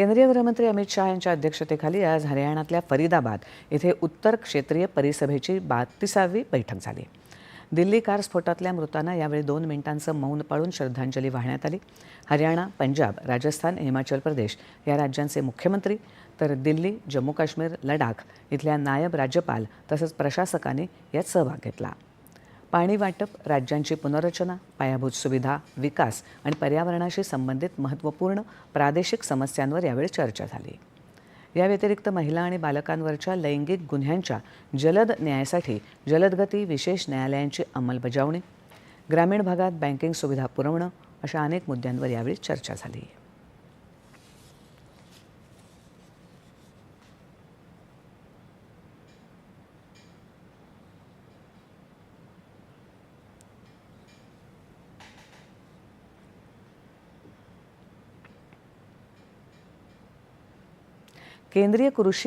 केंद्रीय गृहमंत्री अमित शहा यांच्या अध्यक्षतेखाली आज हरियाणातल्या फरीदाबाद इथे उत्तर क्षेत्रीय परिसभेची बातीसावी बैठक झाली. दिल्ली कार स्फोटातल्या मृतांना यावेळी दोन मिनिटांचं मौन पाळून श्रद्धांजली वाहण्यात आली. हरियाणा पंजाब राजस्थान हिमाचल प्रदेश या राज्यांचे मुख्यमंत्री तर दिल्ली जम्मू काश्मीर लडाख इथल्या नायब राज्यपाल तसंच प्रशासकांनी यात सहभाग घेतला. पाणी वाटप राज्यांची पुनर्रचना पायाभूत सुविधा विकास आणि पर्यावरणाशी संबंधित महत्त्वपूर्ण प्रादेशिक समस्यांवर यावेळी चर्चा झाली. या व्यतिरिक्त महिला आणि बालकांवरच्या लैंगिक गुन्ह्यांच्या जलद न्यायासाठी जलदगती विशेष न्यायालयांची अंमलबजावणी ग्रामीण भागात बँकिंग सुविधा पुरवणं अशा अनेक मुद्द्यांवर यावेळी चर्चा झाली. केंद्रीय कृषी